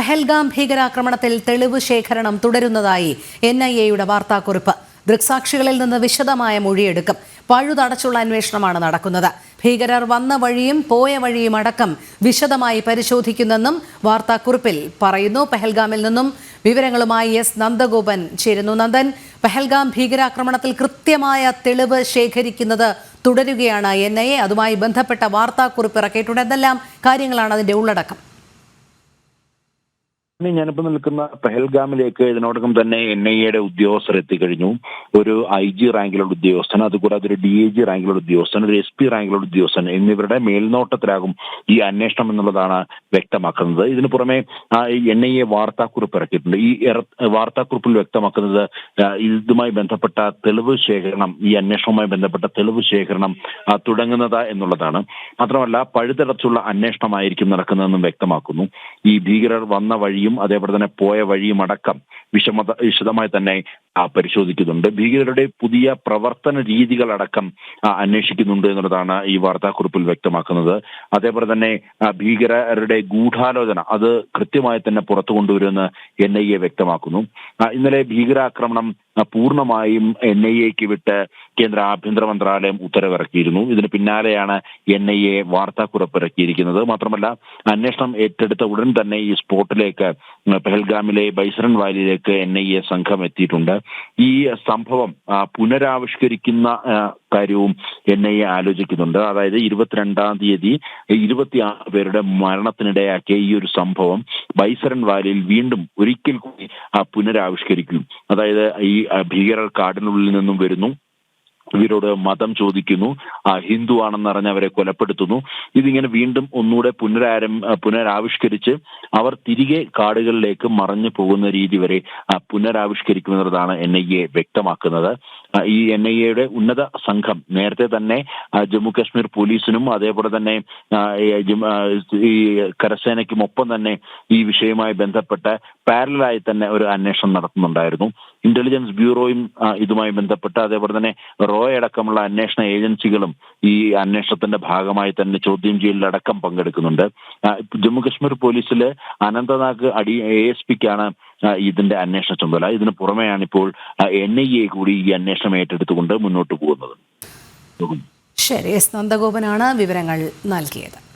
പെഹൽഗാം ഭീകരാക്രമണത്തിൽ തെളിവ് ശേഖരണം തുടരുന്നതായി എൻ ഐ എയുടെ വാർത്താക്കുറിപ്പ്. ദൃക്സാക്ഷികളിൽ നിന്ന് വിശദമായ മൊഴിയെടുക്കും. പഴുതടച്ചുള്ള അന്വേഷണമാണ് നടക്കുന്നത്. ഭീകരർ വന്ന വഴിയും പോയ വഴിയും അടക്കം വിശദമായി പരിശോധിക്കുന്നെന്നും വാർത്താക്കുറിപ്പിൽ പറയുന്നു. പെഹൽഗാമിൽ നിന്നും വിവരങ്ങളുമായി എസ് നന്ദഗോപൻ ചേരുന്നു. നന്ദൻ പെഹൽഗാം ഭീകരാക്രമണത്തിൽ കൃത്യമായ തെളിവ് ശേഖരിക്കുന്നത് തുടരുകയാണ് എൻ ഐ എ. അതുമായി ബന്ധപ്പെട്ട വാർത്താക്കുറിപ്പ് ഇറക്കിയിട്ടുണ്ട്. എന്തെല്ലാം കാര്യങ്ങളാണ് അതിന്റെ ഉള്ളടക്കം? ഇനി ഞാനിപ്പോ നിൽക്കുന്ന പെഹൽഗാമിലേക്ക് ഇതിനോടകം തന്നെ എൻ ഐ എയുടെ ഉദ്യോഗസ്ഥർ എത്തിക്കഴിഞ്ഞു. ഒരു ഐ ജി റാങ്കിലുള്ള ഉദ്യോഗസ്ഥൻ അതുകൂടാതെ ഒരു ഡി ഐ ജി റാങ്കിലുള്ള ഉദ്യോഗസ്ഥൻ ഒരു എസ് പി റാങ്കിലുള്ള ഉദ്യോഗസ്ഥൻ എന്നിവരുടെ മേൽനോട്ടത്തിലാകും ഈ അന്വേഷണം എന്നുള്ളതാണ് വ്യക്തമാക്കുന്നത്. ഇതിനു പുറമെ എൻ ഐ എ വാർത്താക്കുറിപ്പ് ഇറക്കിയിട്ടുണ്ട്. ഈ വാർത്താക്കുറിപ്പിൽ വ്യക്തമാക്കുന്നത് ഇതുമായി ബന്ധപ്പെട്ട തെളിവ് ശേഖരണം ഈ അന്വേഷണവുമായി ബന്ധപ്പെട്ട തെളിവ് ശേഖരണം തുടങ്ങുന്നത് എന്നുള്ളതാണ്. മാത്രമല്ല പഴുതടച്ചുള്ള അന്വേഷണമായിരിക്കും നടക്കുന്നതെന്നും വ്യക്തമാക്കുന്നു. ഈ ഭീകരർ വന്ന വഴിയും അതേപോലെ തന്നെ പോയ വഴിയും അടക്കം വിഷമത വിശദമായി തന്നെ പരിശോധിക്കുന്നുണ്ട്. ഭീകരരുടെ പുതിയ പ്രവർത്തന രീതികളടക്കം അന്വേഷിക്കുന്നുണ്ട് എന്നുള്ളതാണ് ഈ വാർത്താക്കുറിപ്പിൽ വ്യക്തമാക്കുന്നത്. അതേപോലെ തന്നെ ഭീകരരുടെ ഗൂഢാലോചന അത് കൃത്യമായി തന്നെ പുറത്തു കൊണ്ടുവരുമെന്ന് എൻ ഐ എ വ്യക്തമാക്കുന്നു. ഇന്നലെ ഭീകരാക്രമണം പൂർണമായും എൻ ഐ എക്ക് വിട്ട് കേന്ദ്ര ആഭ്യന്തര മന്ത്രാലയം ഉത്തരവിറക്കിയിരുന്നു. ഇതിന് പിന്നാലെയാണ് എൻ ഐ എ വാർത്താക്കുറിപ്പ് ഇറക്കിയിരിക്കുന്നത് മാത്രമല്ല അന്വേഷണം ഏറ്റെടുത്ത ഉടൻ തന്നെ ഈ സ്പോട്ടിലേക്ക് പെഹൽഗാമിലെ ബൈസറൻ വാലിയിലേക്ക് എൻ ഐ എ സംഘം എത്തിയിട്ടുണ്ട്. ഈ സംഭവം പുനരാവിഷ്കരിക്കുന്ന കാര്യവും എൻ ഐ എ ആലോചിക്കുന്നുണ്ട്. അതായത് ഇരുപത്തിരണ്ടാം തീയതി ഇരുപത്തിയാറ് പേരുടെ മരണത്തിനിടയാക്കിയ ഈ ഒരു സംഭവം ബൈസറൻ വാലിയിൽ വീണ്ടും ഒരിക്കൽ കൂടി പുനരാവിഷ്കരിക്കും. അതായത് ഈ ഭീകരർ കാടിനുള്ളിൽ നിന്നും വരുന്നു. ഇവരോട് മതം ചോദിക്കുന്നു. ആ ഹിന്ദു ആണെന്ന് അറിഞ്ഞ് അവരെ കൊലപ്പെടുത്തുന്നു. ഇതിങ്ങനെ വീണ്ടും ഒന്നുകൂടെ പുനരാരം പുനരാവിഷ്കരിച്ച് അവർ തിരികെ കാടുകളിലേക്ക് മറഞ്ഞു പോകുന്ന രീതി വരെ പുനരാവിഷ്കരിക്കുന്നതാണ് എൻ ഐ എ വ്യക്തമാക്കുന്നത്. ഈ എൻ ഐ എയുടെ ഉന്നത സംഘം. നേരത്തെ തന്നെ ജമ്മു കാശ്മീർ പോലീസിനും അതേപോലെ തന്നെ ഈ കരസേനയ്ക്കും ഒപ്പം തന്നെ ഈ വിഷയവുമായി ബന്ധപ്പെട്ട് പാരലായി തന്നെ ഒരു അന്വേഷണം നടത്തുന്നുണ്ടായിരുന്നു. ഇന്റലിജൻസ് ബ്യൂറോയും ഇതുമായി ബന്ധപ്പെട്ട് അതേപോലെ തന്നെ റോയ അടക്കമുള്ള അന്വേഷണ ഏജൻസികളും ഈ അന്വേഷണത്തിന്റെ ഭാഗമായി തന്നെ ചോദ്യം ചെയ്യലിലടക്കം പങ്കെടുക്കുന്നുണ്ട്. ജമ്മു കാശ്മീർ പോലീസിൽ അനന്തനാഗ് അടി എ എസ് പിക്കാണ് ഇതിന്റെ അന്വേഷണ ചുമതല ഇതിന് പുറമെയാണ് ഇപ്പോൾ എൻ ഐ എ കൂടി ഈ അന്വേഷണം ഏറ്റെടുത്തുകൊണ്ട് മുന്നോട്ട് പോകുന്നത്. ശരി എസ് നന്ദഗോപനാണ് വിവരങ്ങൾ നൽകിയത്.